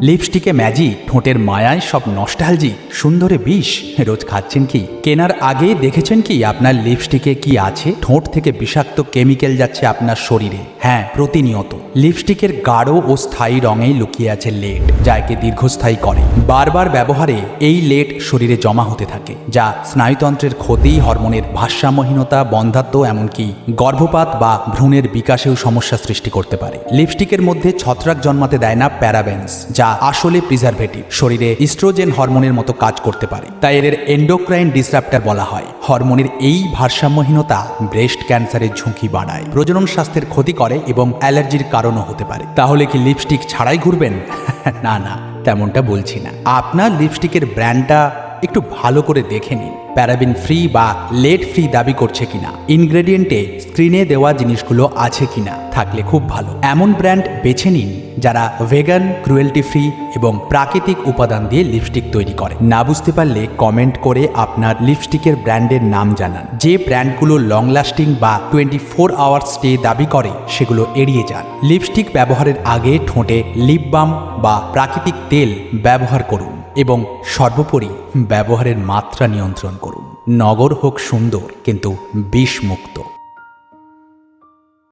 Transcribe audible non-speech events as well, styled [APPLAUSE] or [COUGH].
লিপস্টিকে ম্যাজি, ঠোঁটের মায়ায় সব নস্টালজি সুন্দরে বিষ। রোজ খাচ্ছেন কি? কেনার আগে দেখেছেন কি আপনার লিপস্টিকে কি আছে? ঠোঁট থেকে বিষাক্ত কেমিক্যাল যাচ্ছে আপনার শরীরে। হ্যাঁ প্রতিনিয়ত। লিপস্টিকের গাঢ় ও স্থায়ী রঙেই লুকিয়ে আছে লেট যা একে দীর্ঘস্থায়ী করে। বারবার ব্যবহারে এই লেট শরীরে জমা হতে থাকে, যা স্নায়ুতন্ত্রের ক্ষতি, হরমোনের ভারসাম্যহীনতা বন্ধাত্ব এমনকি গর্ভপাত বা ভ্রূণের বিকাশেও সমস্যা সৃষ্টি করতে পারে। লিপস্টিকের মধ্যে ছত্রাক জন্মাতে দেয় না প্যারাবেন্স, যা আসলে প্রিজারভেটিভ শরীরে ইস্ট্রোজেন হরমোনের মতো কাজ করতে পারে। তাই এদের এন্ডোক্রাইন ডিসরাপ্টার বলা হয়। হরমোনের এই ভারসাম্যহীনতা ব্রেস্ট ক্যান্সারের ঝুঁকি বাড়ায়। প্রজনন স্বাস্থ্যের ক্ষতি করে এবং অ্যালার্জির কারণও হতে পারে। তাহলে কি লিপস্টিক ছাড়াই ঘুরবেন? [LAUGHS] না না, তেমনটা বলছি না। আপনার লিপস্টিকের ব্র্যান্ডটা একটু ভালো করে দেখে নিন। প্যারাবিন ফ্রি বা লেট ফ্রি দাবি করছে কিনা, ইনগ্রেডিয়েন্টে স্ক্রিনে দেওয়া জিনিসগুলো আছে কিনা থাকলে খুব ভালো। এমন ব্র্যান্ড বেছে নিন যারা ভেগান, ক্রুয়েলটি ফ্রি এবং প্রাকৃতিক উপাদান দিয়ে লিপস্টিক তৈরি করে। না বুঝতে পারলে কমেন্ট করে আপনার লিপস্টিকের ব্র্যান্ডের নাম জানান। যে ব্র্যান্ডগুলো লং লাস্টিং বা টোয়েন্টি ফোর আওয়ার্স ডে দাবি করে, সেগুলো এড়িয়ে যান। লিপস্টিক ব্যবহারের আগে ঠোঁটে লিপ বাম বা প্রাকৃতিক তেল ব্যবহার করুন। এবং সর্বোপরি ব্যবহারের মাত্রা নিয়ন্ত্রণ করুন। নগর হোক সুন্দর কিন্তু বিষমুক্ত।